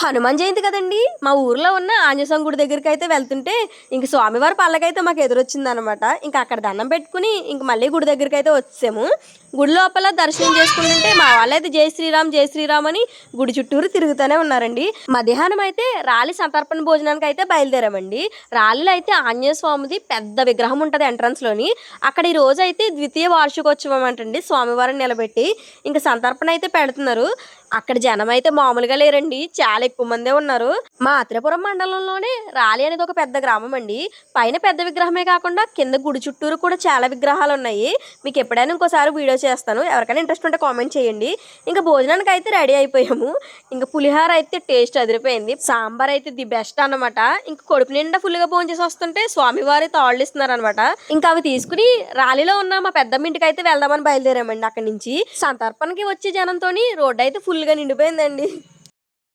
హనుమాన్ జయంతి కదండి. మా ఊర్లో ఉన్న ఆంజనేయ గుడి దగ్గరికి అయితే వెళ్తుంటే ఇంక స్వామివారి పల్లకైతే మాకు ఎదురొచ్చింది అనమాట ఇంకా అక్కడ దండం పెట్టుకుని ఇంక మళ్ళీ గుడి దగ్గరికి అయితే వచ్చాము. గుడి లోపల దర్శనం చేసుకుంటుంటే మా వాళ్ళైతే జై శ్రీరామ్ జై శ్రీరామ్ అని గుడి చుట్టూరు తిరుగుతూనే ఉన్నారండి. మధ్యాహ్నం అయితే రాలి సంతర్పణ భోజనానికి అయితే బయలుదేరామండి. రాలిలో అయితే ఆంజనేయ స్వామిది పెద్ద విగ్రహం ఉంటుంది ఎంట్రన్స్లోని అక్కడ ఈ రోజు అయితే ద్వితీయ వార్షికోత్సవం అంటండి స్వామివారిని నిలబెట్టి. ఇంకా సంతర్పణ అయితే పెడుతున్నారు. అక్కడ జనం అయితే మామూలుగా లేరండి. చాలా ఎక్కువ మందే ఉన్నారు. మా అత్రపురం మండలంలోనే రాలి అనేది ఒక పెద్ద గ్రామం అండి. పైన పెద్ద విగ్రహమే కాకుండా కింద గుడి చుట్టూరు కూడా చాలా విగ్రహాలు ఉన్నాయి. మీకు ఎప్పుడైనా ఇంకోసారి వీడియో చేస్తాను. ఎవరికైనా ఇంట్రెస్ట్ ఉంటే కామెంట్ చేయండి. ఇంకా భోజనానికి అయితే రెడీ అయిపోయాము. ఇంకా పులిహార అయితే టేస్ట్ అదిరిపోయింది. సాంబార్ అయితే ది బెస్ట్ అన్నమాట. ఇంకా కొడుకు నిండా ఫుల్గా భోజనం చేసి వస్తుంటే స్వామివారి తాళ్ళు ఇస్తున్నారు అనమాట ఇంకా అవి తీసుకుని రాలిలో ఉన్న మా పెద్దమ్మ ఇంటికి అయితే వెళ్దామని బయలుదేరామండి అక్కడి నుంచి. సంతర్పణకి వచ్చే జనంతోని రోడ్డు అయితే ఫుల్గా నిండిపోయిందండి.